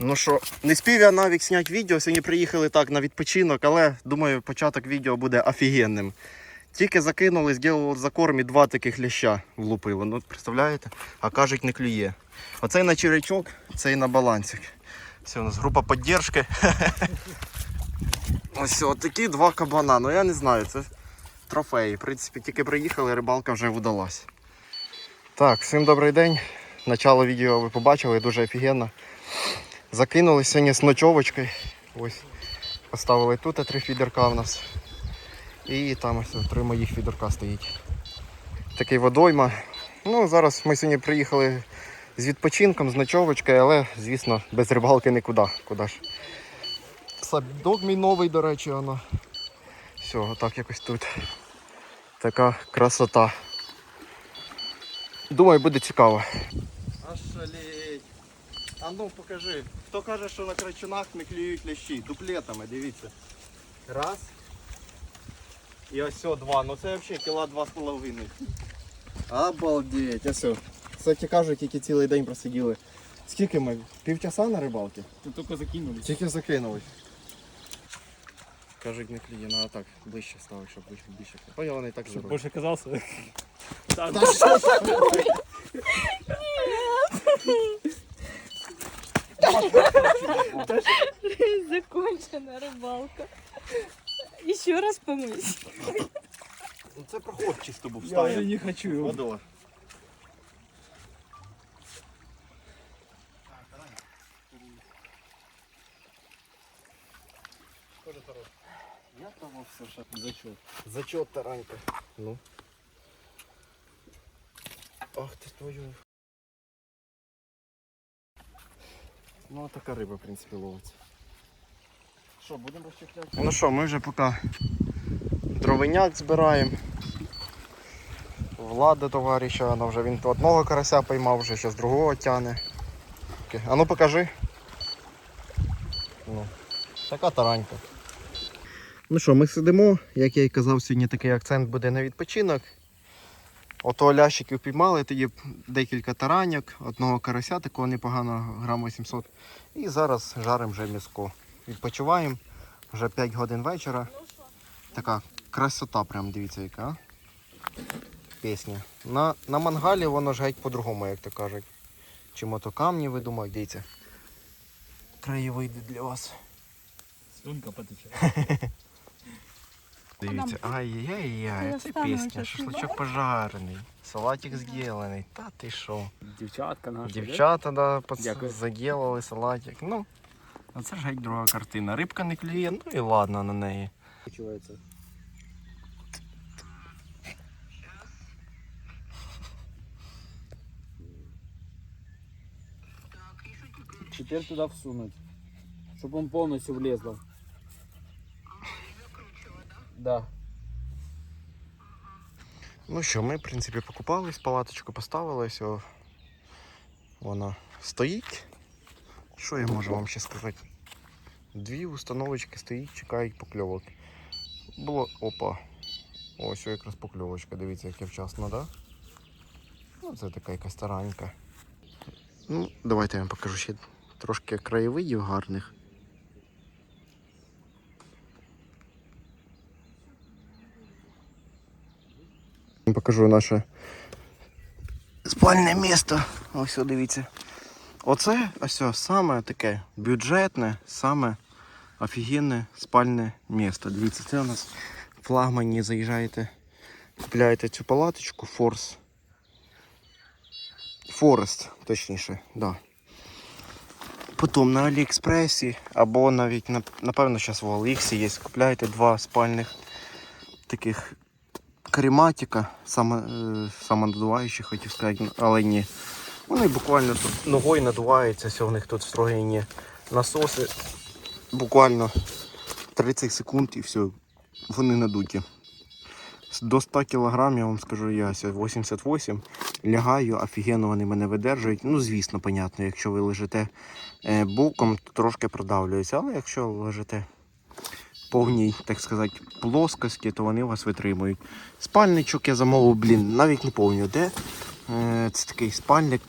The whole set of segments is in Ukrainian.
Ну що, не спів я навіть зняти відео. Сьогодні приїхали так на відпочинок, але думаю, початок відео буде офігенним. Тільки закинули, зробили закорм і два таких ляща влупило. Ну, представляєте? А кажуть, не клює. Оцей на черечок, цей на балансик. Все, у нас група підтримки. Ось такі два кабана. Ну я не знаю, це трофеї. В принципі, тільки приїхали, рибалка вже вдалась. Так, всім добрий день. Начало відео ви побачили, дуже офігенно. Закинули сьогодні з ночовочкою. Ось поставили тут три фідерка в нас. І там ось три моїх фідерка стоїть. Такий водойма. Ну, зараз ми сьогодні приїхали з відпочинком, з ночовочкою, але, звісно, без рибалки нікуди. Куди ж. Садок мій новий, до речі, воно. Все, отак якось тут. Така красота. Думаю, буде цікаво. Ошалеть. А ну покажи. Хто каже, що на крачунах не клюють лящі? Дуплетами, дивіться. Раз. І ось о, два. Ну це взагалі кіла два з половиною. Обалдеть. Ось. о. Кстати, кажуть, тільки цілий день просиділи. Скільки ми? Півчаса на рибалці? Тут только закинули. Тільки закинули. Кажуть, не клює, треба так ближче ставити, щоб ближче більше. Понял, вони і так Чтоб зробили. больше казался. Да, Закончена рыбалка. Еще раз помыть. Ну це проход чисто був Я уже не хочу его. Водила. Я того все ще. Зачет. Зачет таранька. Ну. Ах ти твою. Ну а така риба, в принципі, ловиться. Що, будемо розчехляти? Ну що, ми вже поки дровиняк збираємо. Влада товариша, вона вже він одного карася поймав, вже зараз другого тяне. А ну покажи. Ну, така таранька. Ну що, ми сидимо, як я і казав, сьогодні такий акцент буде на відпочинок. Ото лящиків піймали, тоді декілька тараньок, одного карася, такого непоганого, грам 800. І зараз жаримо вже м'язко. Відпочиваємо. Вже 5 годин вечора. Така красота, прям дивіться яка. Пісня. На, на мангалі воно ж геть по-другому, як то кажуть. Чи мотокамні видумають, дивіться. Краєвиди для вас. Слюнка потечет. Дивіться, ай-яй-яй, це Перестану пісня, щас шашличок пожарений, салатик зроблений, та ти що. Девчатка наша. Дівчата да, поц- Дякую. заділили салатик. Ну, а це ж геть друга картина. Рибка не клює, ну і ладно на неї. Почувается. Теперь туда всунуть, чтобы он полностью влезло. Да. Ну що, ми, в принципі, покупались, палаточку поставили, все. Вона стоїть. Що я можу вам ще сказати? Дві установочки стоїть, чекають покльовок. Було. Опа. Ось якраз покльовочка, дивіться, яке вчасно, да? Ну, це така якась таранька. Ну, давайте я вам покажу ще трошки краєвидів гарних. Покажу наше спальне місто. Ось дивіться. Оце ось саме таке бюджетне, саме офігенне спальне місто. Дивіться, це у нас флагмані заїжджаєте, купляєте цю палаточку Форс. Форест, точніше, да. Потім на Аліекспресі або навіть на- напевно зараз в Оліксі є. Купляєте два спальних таких карематика, саме, е, самонадуваючі, хотів сказати, але ні. Вони буквально тут ногою надуваються, все в них тут встроєні насоси. Буквально 30 секунд і все, вони надуті. До 100 кг, я вам скажу, я сьогодні 88. Лягаю, офігенно вони мене видержують. Ну, звісно, понятно, якщо ви лежите е, боком, то трошки продавлюється, але якщо лежите повній, так сказати, плоскості, то вони вас витримують. Спальничок я замовив, блін, навіть не пам'ятаю де. Е, Це такий спальник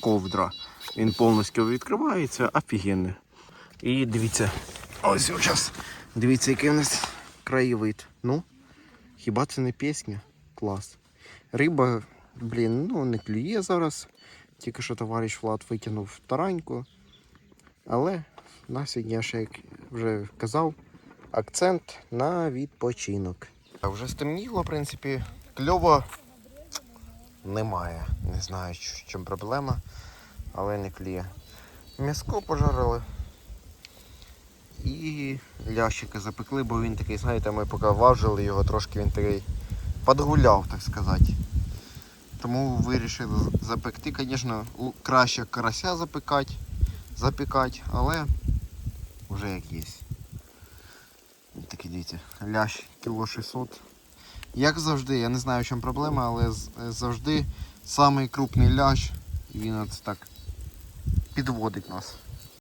ковдра. Він повністю відкривається, офігенний. І дивіться, ось зараз. Дивіться, який у нас краєвид. Ну, хіба це не пісня? Клас. Риба, блін, ну не клює зараз. Тільки що товариш Влад викинув тараньку. Але на сьогодні, я ще як вже казав, акцент на відпочинок. Вже стемніло, в принципі, кльово немає. Не знаю, в чому проблема, але не клює. М'яско пожарили. І лящика запекли, бо він такий, знаєте, ми поки важили його, трошки він такий подгуляв, так сказати. Тому вирішили запекти. Звісно, краще карася запекати, запікати, але вже як є. Дивіться, лящ кіло 600. Як завжди, я не знаю, в чому проблема, але завжди самий крупний лящ, він от так підводить нас.